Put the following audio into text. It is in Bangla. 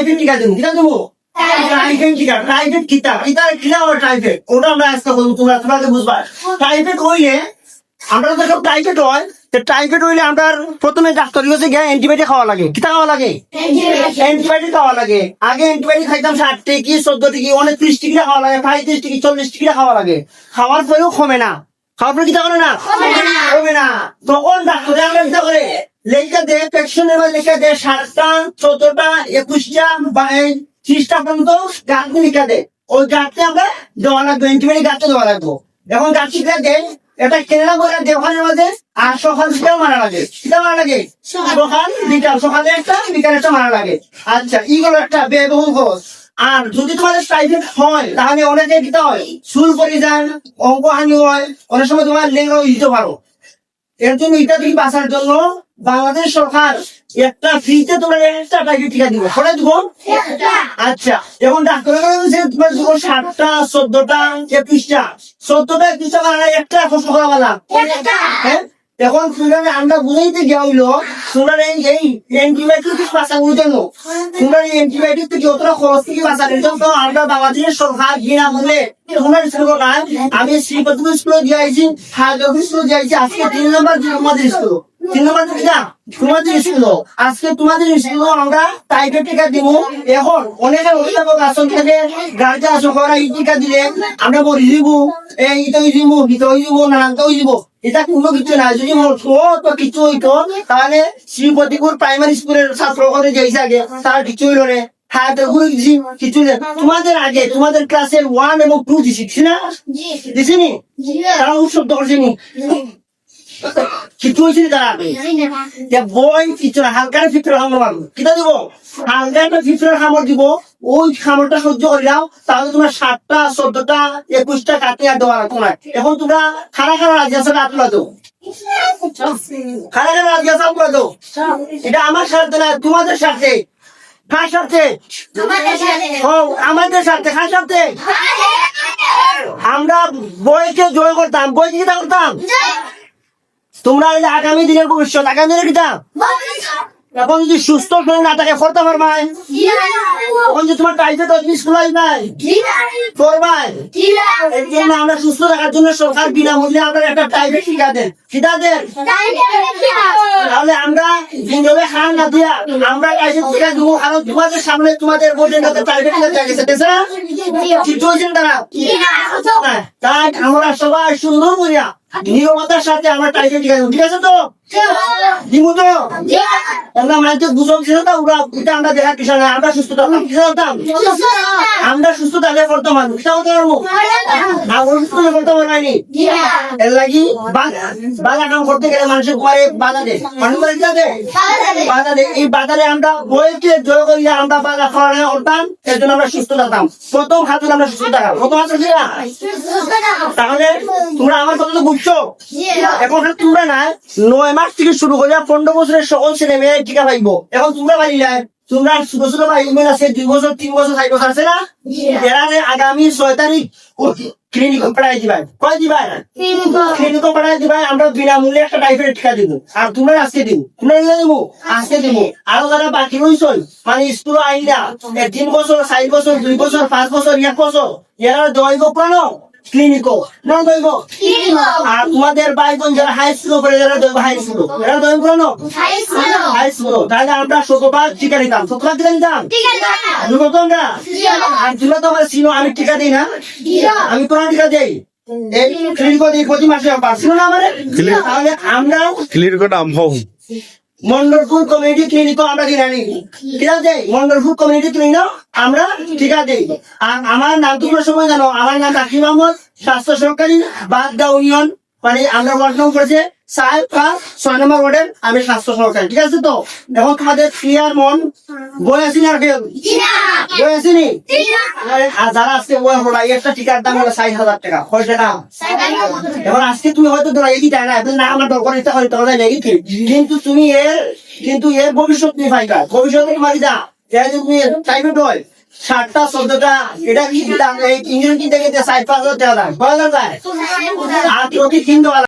টাইফের টিকা দেবো কিটা দেবো? টাইফের টিকা টাইফের কিতা কিতা কিনা হলো টাইফের ওটা আমরা আজকে বলব তোমরা তোমাকে বুঝবা। টাইফেড হইলে আমরা তো সব টাইফেড হয় তো টাইফেড হইলে আমরা প্রথমে ডাক্তার কাছে গিয়ে অ্যান্টিবায়োটিক খাওয়া লাগে। কিতা খাওয়া লাগে? অ্যান্টিবায়োটিক খাওয়া লাগে। আগে অ্যান্টিবায়োটিক খাইতাম ষাট টিকি চোদ্দ টিকি অনেক ত্রিশ টিকি খাওয়া লাগে পঁয়ত্রিশ টিকি চল্লিশ টিকি খাওয়া লাগে। খাওয়ার পরেও কমে না। খাওয়ার পরে কিতা করে না? কমে না। তখন ডাক্তার আমরা কিতা করে লেখা দে পেকশনের লেখা দে সাতটা চোদ্দটা একুশটা বা ত্রিশটা পর্যন্ত গাছ লিখা দে। ওই গাছটা আমরা দেওয়া লাগবে অ্যান্টিবায়োটিক গাছটা দেওয়া লাগবো। এখন গাছ শিখা দে এটা কেনা করে দেওয়ানের মধ্যে আর সকাল সেটাও মারা লাগে। সেটা মারা লাগে? সকাল। বিকাল সকালে একটা বিকালে একটা মারা লাগে। আচ্ছা ইগুলো একটা ব্যয়বহুল খরচ। আর যদি তোমাদের টাইফয়েড হয় তাহলে অনেকে দিতে হয়? চুল পরে যায় অঙ্ক হানি হয় অনেক সময় তোমার লেঙ্গাও দিতে পারো। এর জন্য এটা থেকে বাঁচার জন্য বাংলাদেশ সরকার একটা ফ্রিতে তোমরা একটা টাকা টিকা দিব। সবাই দিব আচ্ছা এখন ডাক্তার তোমার দিব সাতটা চোদ্দটা একুশটা। চোদ্দটা একুশটা মানে একটা কষ্ট করা হ্যাঁ? এখন তোমরা আমরা বুঝাইতে গিয়া হইল তোমরা এই অ্যান্টিবায়োটিক থেকে বাঁচানোর জন্য তোমরা এই অ্যান্টিবায়োটিক থেকে অতটা খরচ থেকে বাঁচানোর জন্য আমরা বাংলাদেশের সরকার ঘৃণা বলে স্কুল না আমি শ্রীপতি স্কুলে দিয়েছি হাজার স্কুলে দিয়েছি আজকে তিন নম্বর তোমাদের স্কুল তিন নম্বর দিকা তোমাদের স্কুল আজকে তোমাদের স্কুল আমরা টাইপের টিকা দিব এখন অনেকের অভিভাবক আসন থেকে গার্জা আসন করা এই টিকা দিলে আমরা বলি দিব এই ইতো দিব হিতো দিব নানানতো দিব এটা কোনো কিছু না যদি তো কিছু হইতো। তাহলে শ্রীপতিপুর প্রাইমারি স্কুলের ছাত্র করে যাইছে আগে। তার কিছু হইল রে হ্যাঁ গুরু কিছু তোমাদের আগে তোমাদের ক্লাসের ওয়ান এবং টু দিছি না? দিছি। নি? তারা উৎসব করছেনি কিছু হয়েছে তারা আগে? যে বই কিছু না হালকার ভিতরে হামর মারবো। কিটা দিব? হামর দিব। ওই খামরটা সহ্য করিলাও তাহলে তোমার সাতটা, চোদ্দটা, একুশটা কাটে আর দেওয়া না এখন তোমরা খারা খানা রাজি আছে না আটলা দো খানা খানা রাজি দো এটা আমার না, তোমাদের স্বার্থে। কার স্বার্থে? আমাদের স্বার্থে, কার স্বার্থে? আমরা বইকে জয় করতাম বইকে কিটা করতাম? তোমরা আগামী দিনের ভবিষ্যৎ, আগামী দিনের কিটা এখন যদি সুস্থ শরীর না থাকে করতে পারবাই এখন যদি তোমার টাইফয়েড অফিস খোলাই নাই? করবাই? এর জন্য আমরা সুস্থ থাকার জন্য সরকার বিনামূল্যে আমরা একটা টিকা দেন। টিকা দেন। তাহলে আমরা জিন্দবে খান না দিয়া আমরা দেবো কারণ তোমাদের সামনে তোমাদের বোর্ডের টিকা দেওয়া গেছে ঠিক তারা? হ্যাঁ, তাই আমরা সবাই সুন্দর করিয়া নিয়মতার সাথে, আমরা টিকা দেবো ঠিক আছে তো? দিব তো? আমরা তো, ওরা আমরা দেখার কিছু না আমরা সুস্থ কিছু হতাম আমরা সুস্থ থাকলে কিটা হতে পারব জন্য আমরা সুস্থ আমরা সুস্থ তাহলে তোমরা আমার কথা তো বুঝছ? এখন তোমরা না নয় মাস থেকে শুরু করে পনেরো বছরের সকল ছেলে মেয়ে টিকা পাইব। এখন তোমরা পারি না তোমরা ছোট ছোট ভাই বোন আছে দুই বছর তিন বছর চার বছর আছে না? এরা আগামী ছয় তারিখ ক্লিনিক পড়াই দিবাই কয় দিবাই ক্লিনিক পড়াই দিবাই আমরা বিনামূল্যে একটা টাইফয়েড টিকা দিব। আর তোমরা আজকে দিব। তোমরা নিয়ে দিব আজকে দিব। আরও যারা বাকি রয়েছেন মানে স্কুল আইলা তিন বছর চার বছর দুই বছর পাঁচ বছর এক বছর এরা দৈব প্রাণ ক্লিনিকও না দৈব আর তোমাদের ভাই বোন যারা হাই স্কুল করে যারা দৈব হাই স্কুল এরা দৈব প্রাণ হাই স্কুল তাহলে আমরা শতভাগ টিকা নিতাম। শতভাগ টিকা নিতাম? আমি বলতাম না আর তোমরা তো আমার চিনো আমি টিকা দিই না। আমি কোন টিকা দেই। এই ক্লিনিক দিই প্রতি মাসে পারছিল না আমার তাহলে আমরা ক্লিয়ার করে নাম হও। মন্ডলপুর কমিউনিটি ক্লিনিক আমরা কিনা নিই ঠিক আছে? মন্ডলপুর কমিউনিটি ক্লিনিক আমরা ঠিক আছে। আর আমার নাম তোমরা সময় জানো, আমার নাম রাকিব আহমদ স্বাস্থ্য সহকারী, বাগদা ইউনিয়ন মানে আমরা ওয়ার্ড করেছে। সাহেব খান ছয় নম্বর ওয়ার্ডের আমি স্বাস্থ্য সরকারি ঠিক আছে তো? এখন তোমাদের ক্লিয়ার মন। বই আসিনি আর কেউ? বই আসিনি? আর যারা আজকে বই হলো একটা টিকার দাম হলো ষাট হাজার টাকা। হয় টাকা? এবার আজকে তুমি হয়তো ধরা এগিয়ে দেয় না এখন আমার দরকার এটা হয়তো তোমরা লেগে কিন্তু তুমি এর, কিন্তু এর ভবিষ্যৎ নিয়ে ফাইকা ভবিষ্যতে তোমার যা। এর যদি তুমি টাইমে হয় ষাটটা চোদ্দটা এটা কি দাম? ইঞ্জিন কিনতে গেলে ষাট পাঁচ হাজার টাকা দাম। কয় হাজার যায় আর কি দেওয়া